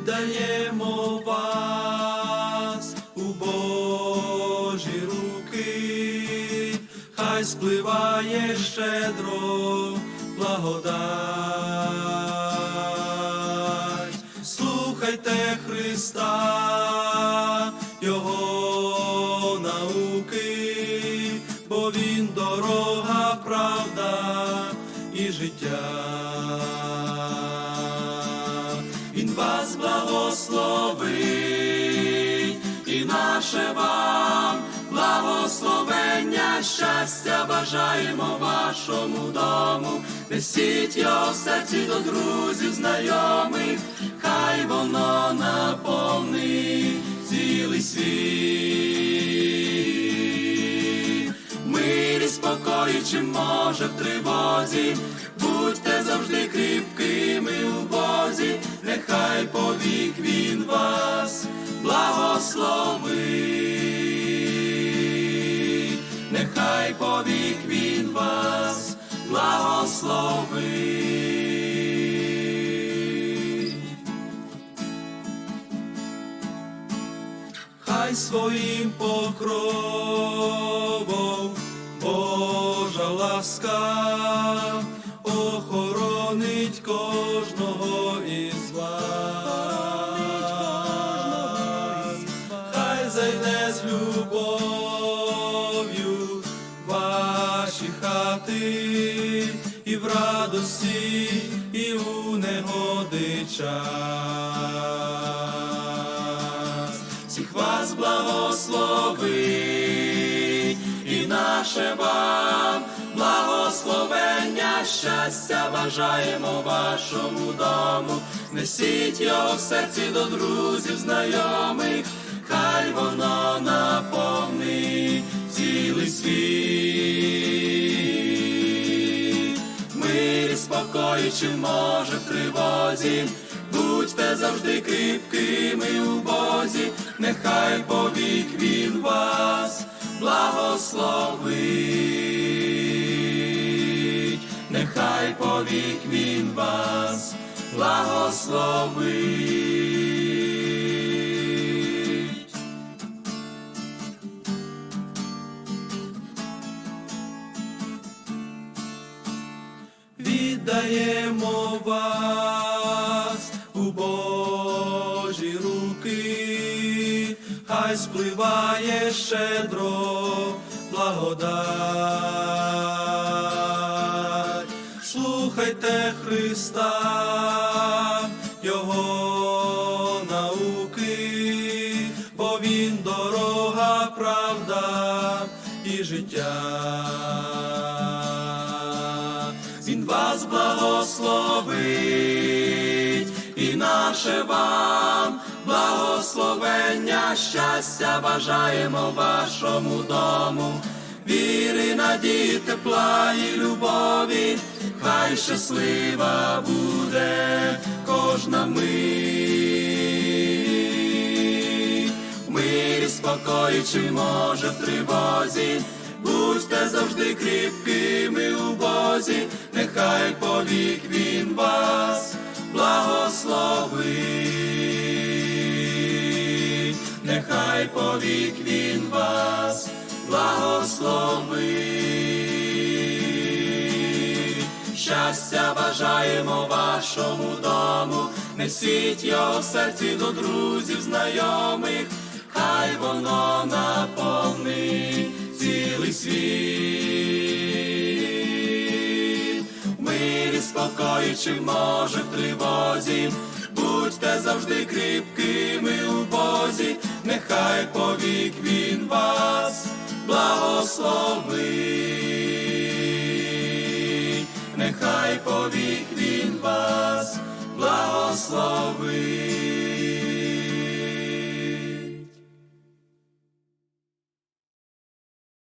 віддаємо вас у Божі руки, хай спливає щедро благодать. Слухайте Христа, Його науки, бо Він дорога, правда і життя. Благословить і наше вам благословення, щастя бажаємо вашому дому, несіть його в серці до друзів, знайомих, хай воно наповнить цілий світ. В Мирі спокої, чи може в тривозі, будьте завжди кріпкими у Бозі, нехай повік він вас. Благословить, нехай повік він вас. Благословить. Хай своїм покровом Божа ласка хати і в радості, і у негоди час. Всіх вас благословить і наше вам благословення, щастя бажаємо вашому дому. Несіть його в серці до друзів, знайомих, хай воно наповнить Чи може в тривозі, будьте завжди кріпкими у Бозі, нехай повік він вас. Благословить, нехай повік він вас. Благословить. Віддаємо вас у Божі руки, хай спливає щедро благодать. Слухайте Христа, Його науки, бо Він дорога, правда і життя. Благословить. І наше вам благословення, щастя бажаємо вашому дому, віри, надії, тепла і любові, хай щаслива буде кожна мить. Мирі спокої, чи може в тривозі, будьте завжди кріпкими у Бозі, нехай повік він вас. Благословить, нехай повік він вас. Благословить. Щастя бажаємо вашому дому, несіть його в серці до друзів, знайомих, хай воно наповнить цілий світ. В мирі спокої, чи може в тривозі, будьте завжди кріпкими у Бозі, нехай повік він вас благословить, нехай повік він вас благословить.